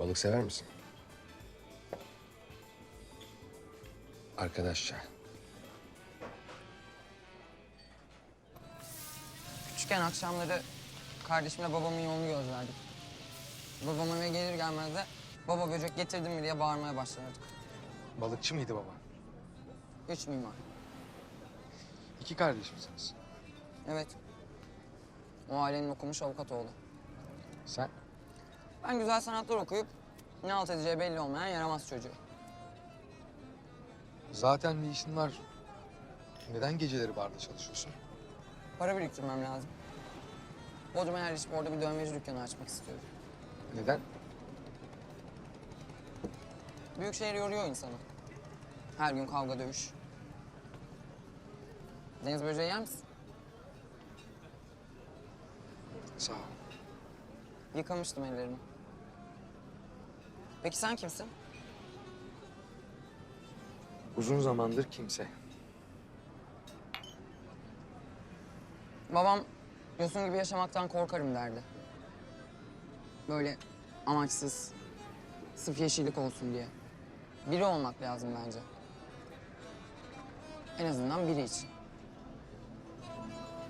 Balık sever misin? Arkadaşça. Küçükken akşamları kardeşimle babamın yolunu gözlerdik. Babam eve gelir gelmez de baba böcek getirdin mi diye bağırmaya başlardık. Balıkçı mıydı baba? Üç mimar. İki kardeş misiniz? Evet. O ailenin okumuş avukat oğlu. Sen? Ben güzel sanatlar okuyup ne alt edeceği belli olmayan yaramaz çocuğu. Zaten bir işin var. Neden geceleri barda çalışıyorsun? Para biriktirmem lazım. Bodrum'a yerleşip orada bir dövmeci dükkanı açmak istiyorum. Neden? Büyük şehir yoruyor insanı. Her gün kavga dövüş. Deniz böceği yer misin? Sağ ol. Yıkamıştım ellerimi. Peki sen kimsin? Uzun zamandır kimse. Babam yosun gibi yaşamaktan korkarım derdi. Böyle amaçsız, sırf yeşillik olsun diye. Biri olmak lazım bence. En azından biri için.